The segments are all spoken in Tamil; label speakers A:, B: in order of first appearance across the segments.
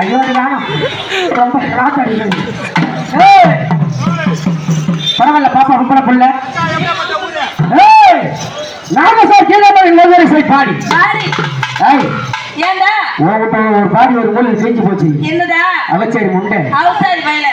A: ஐயோ பரவாயில்ல பாப்பா ரொம்ப புள்ள. நாகசார் கீழே நோதரை போய் பாடி. ஐய் ஒரு பாடி ஒரு மூலம் செஞ்சு போச்சு.
B: என்னடா?
A: அவச்சேரி முண்டை.
B: அவச்சேரி பையல.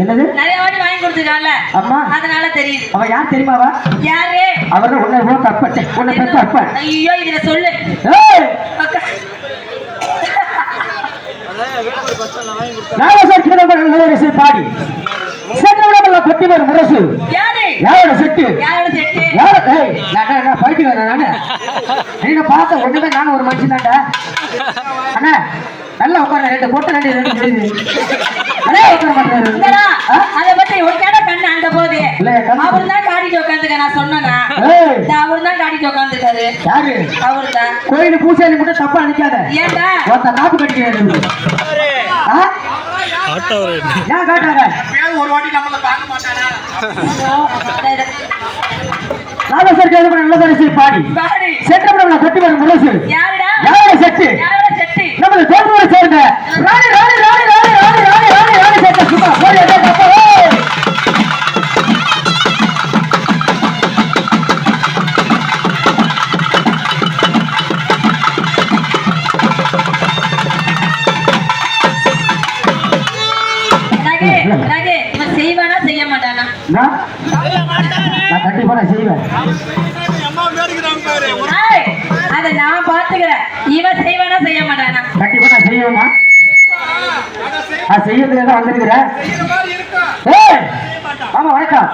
A: என்னது?
B: நிறைய வாட்டி வாங்கி கொடுத்துருக்கான்ல.
A: அம்மா.
B: அதனால தெரியுது.
A: அவ யார் தெரியுமாவா
B: யாரு?
A: அவர் உன்னை உனக்கு அப்பச்ச உன்னை பெற்ற அப்பன்
B: ஐயோ இதுல சொல்லு.
A: பாடி. கொட்டி வரும் முரசு
B: யாரு?
A: யாரோட செட்டு?
B: யாரோட
A: வரேன் நானு நீங்க பார்த்த ஒண்ணுமே நானும் ஒரு மனுஷன் தான்டா. அண்ணா நல்லா உட்கார ரெண்டு போட்டு ரெண்டு ரெண்டு தெரியுது அண்ணே உட்கார மாட்டாரு
B: அதை பத்தி உனக்கான கண்ணு அந்த போது? அவர் தான் காட்டிட்டு உட்காந்துக்க நான் சொன்னேனா?
A: ஏய்.
B: அவர் தான் காட்டிட்டு உட்காந்துருக்காரு.
A: யாரு?
B: அவர் தான்
A: கோயில் பூசாரி மட்டும் தப்பா நினைக்காத.
B: ஏன்டா
A: ஒருத்த காப்பு கட்டிக்கிறது ஆ? ஏன் காட்டாத
C: ஒரு வாட்டி நம்மள பார்க்க மாட்டானா?
A: நாலு சார் கேள்வி நல்ல பரிசு பாடி. சென்றவிடமல்ல கொட்டி வரும் முரசு
B: யாருடா? ரகு இவன் செய்வானா செய்ய மாட்டானா?
A: நான் நான் கண்டிப்பா நான் செய்வேன்.
C: அம்மா மேடிக்கிறாங்க பாரு.
B: ஏய், அதை நான் பாத்துக்கிறேன் இவன் செய்வானா செய்ய மாட்டானா?
A: கண்டிப்பா நான் செய்வேமா நான் செய்யறதுக்கு தான் வந்திருக்கிறேன் ஆமா வணக்கம்.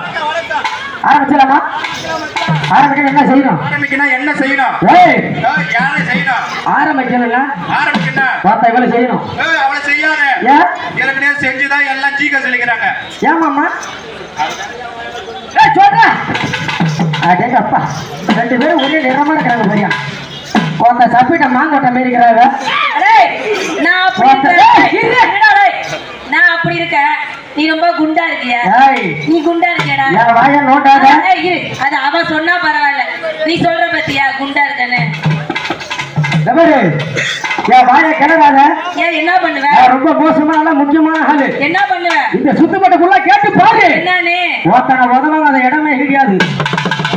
A: ஆரம்பிச்சலாமா ஆரம்பிக்க என்ன செய்யணும்.
C: ஆரம்பிக்கணும் என்ன செய்யணும்?
A: ஏய்!
C: யாரை செய்யணும்?
A: ஆரம்பிக்கணும்னா
C: ஆரம்பிக்கணும்
A: பார்த்தா இவ்வளவு செய்யணும்.
C: ஏய், அவளை செய்யாத.
A: ஏன்?
C: ஏற்கனவே செஞ்சுதான் எல்லாம் சீக்க சொல்லிக்கிறாங்க.
A: ஏமாம்மா? ஏய் சொல்றேன் அடேங்க அப்பா. ரெண்டு பேரும் ஒரே நிறமா இருக்கிறாங்க பையன் அந்த சப்பிட்ட மாங்கோட்டை மாரி இருக்கிறாங்க.
B: டேய், நான் அப்படி இருக்கேன். நான் அப்படி இருக்கேன். நீ ரொம்ப குண்டா இருக்கிய?
A: ஏய்.
B: நீ குண்டா இருக்கியடா?
A: வாயை நோட்டாத.
B: அது அவ சொன்னா பரவாயில்ல. நீ சொல்ற பத்தியா குண்டா இருக்கேன்னு. என்ன பண்ணுவ?
A: நான் ரொம்ப மோசமான முக்கியமான ஆளு
B: என்ன பண்ணுவ?
A: இந்த சுத்தப்பட்டக்குள்ள கேட்டு பாரு.
B: என்னன்னு
A: ஒருத்தனை உதவாத இடமே கிடையாது.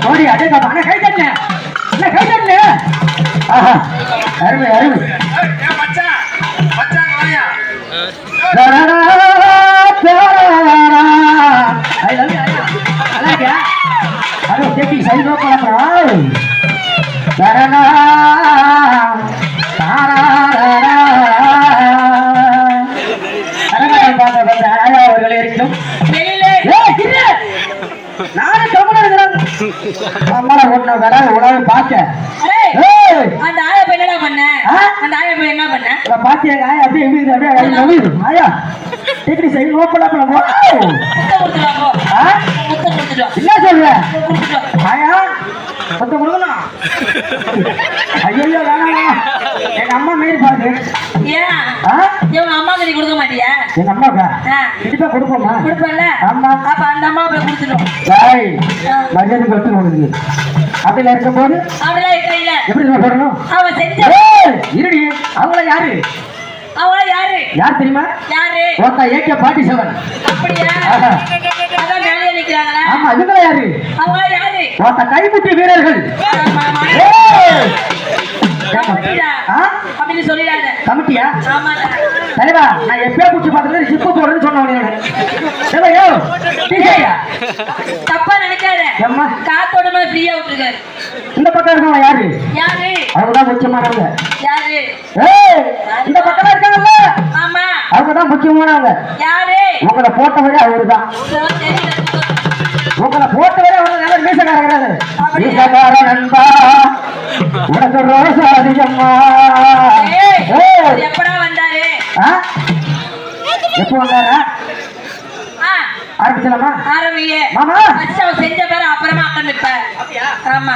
A: ஓடி தான் அண்ணா கை தண்ணு கை தண்ணு ஆஹா. அருமை அருமை.
C: ஏய், ஏய், மச்சான். மச்சான் வாயா.
A: சரணா அவர்கள் இருக்கும். நானே கவனம் நம்மள ஒண்ணு வர உணவு பார்க்க.
B: அந்த ஆயா போய் என்ன பண்ண? அந்த ஆயா என்ன பண்ண?
A: பாத்தியா ஆயா அப்படியே எம்பிது அப்படியே ஆயா நவிது ஆயா எப்படி
B: சைடு ஓப்பன் பண்ண போ. முத்த கொடுத்துடலாம்
A: இல்ல சொல்ற? ஆயா ஐயோ வேணாம். எங்க அம்மா மாரி பாரு
B: ஏன்? இவங்க அம்மாக்கு நீ கொடுக்க மாட்டியா?
A: எங்க அம்மாக்கா
B: ஆ.
A: கண்டிப்பா கொடுப்போமா
B: கொடுப்பல
A: ஆமா.
B: அப்ப அந்த அம்மா போய் கொடுத்துடும்
A: டேய், மரியாதை கொடுத்து உனக்கு. அப்படில இருக்கும்போது
B: அவளா இருக்கையில
A: எப்படி சொல்லணும்
B: அவன் செஞ்ச
A: இருடி. அவங்கள யாரு?
B: அவளா யாரு?
A: யார் தெரியுமா?
B: யாரு?
A: ஒருத்தா ஏகே பாட்டி செவன்
B: அப்படியா. அதான் மேலே நிக்கிறாங்களா?
A: ஆமா இவங்கள யாரு?
B: அவளா யாரு?
A: மத்த கைமுட்டி வீரர்கள் கமிட்டியா? தலைவா நான் எப்பயா குடிச்சு பார்த்தது சிப்பு போடுறேன்னு சொன்னேன்
B: தப்பா நினைக்காத. காத்தோட மேல ஃப்ரீயா விட்டுருக்காரு.
A: இந்த பக்கம் இருக்கவங்க யாரு?
B: யாரு?
A: அவங்கதான் முக்கியமானவங்க
B: யாரு?
A: இந்த பக்கம் இருக்காங்கல்ல?
B: ஆமா.
A: அவங்கதான் முக்கியமானவங்க
B: யாரு?
A: உங்களை போட்டவங்க அவருதான். மீசக்கார நண்பா உனக்கு ரோசா அதிகம்மா.
B: எப்படா வந்தாரு?
A: எப்போ வந்தாரா? ஆரம்பிச்சலாமா
B: ஆரம்பியே
A: மாமா.
B: ஃபர்ஸ்ட் அவ செஞ்ச பேர அப்புறமா ஆமா.